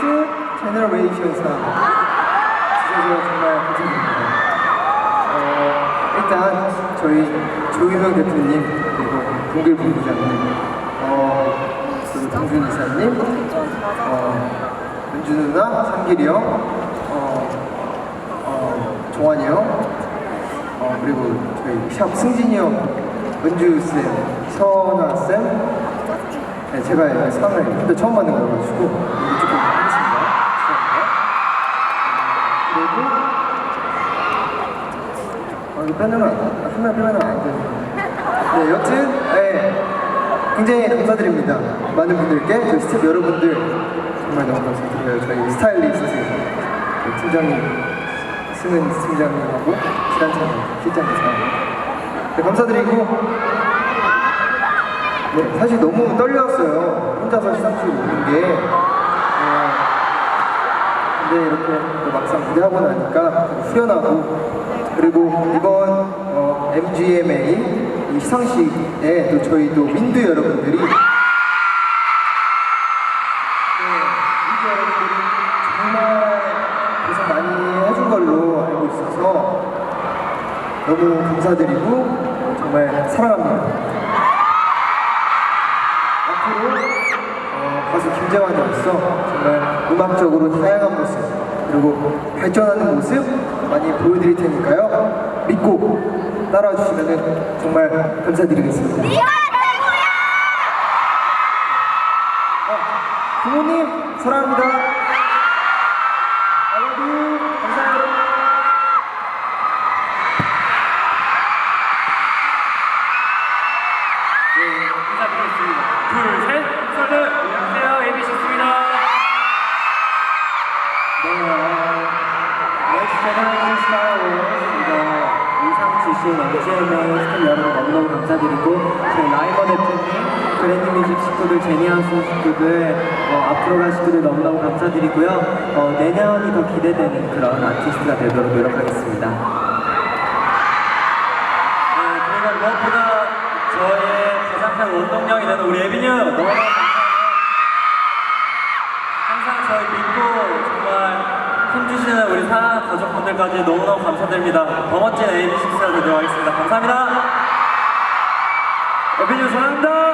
제너레이션상 주셔서 정말 감사드립니다. 어, 일단 저희 조희명 대표님 그리고 동길 본부장님, 어, 그리고 동준 이사님, 어, 은주 누나, 상길이 형, 어, 어, 종환이 형, 어, 그리고 저희 샵 승진이 형, 은주 쌤, 선아 쌤, 네, 제가 이 상을 그때 처음 받는 거여가지고 이게 조금 하겠습니다. 죄송합니다. 아, 이거 빼면 안- 되죠. 네, 여튼 네, 굉장히 감사드립니다. 많은 분들께 저희 스태프 여러분들 정말 너무 감사드려요. 저희 스타일리스트 저희 팀장님 승은 팀장님하고 지단팀장 실장님 네, 감사드리고 네, 사실 너무 떨렸어요. 혼자서 시상식 오는 게. 어, 근데 이렇게 또 막상 무대하고 나니까 후련하고 그리고 이번 어, MGMA 이 시상식에 또 저희 또 민두 여러분들이 네, 민두 여러분들이 정말 고생 많이 해준 걸로 알고 있어서 너무 감사드리고 정말 사랑합니다. 앞으로 어, 가수 김재환으로서 정말 음악적으로 다양한 모습 그리고 발전하는 모습 많이 보여드릴 테니까요. 믿고 따라와 주시면 정말 감사드리겠습니다. 어, 부모님 사랑합니다 스태프 여러분 너무너무 감사드리고 저희 라이버 대표님, 그랜드 뮤직 식구들, 제니하우스 식구들, 어, 앞으로 갈 식구들 너무너무 감사드리고요. 어, 내년이 더 기대되는 그런 아티스트가 되도록 노력하겠습니다. 네, 그리고 무엇보다 저의 가장 큰 원동력이 되는 우리 에빈이 형 너무너무 감사해요. 항상 저희 믿고 정말 힘주시는 우리 사랑하는 가족분들까지 너무너무 감사드립니다. 더 멋진 에이비식스가 되도록 하겠습니다. 감사합니다. 에빈이 형 사랑합니다.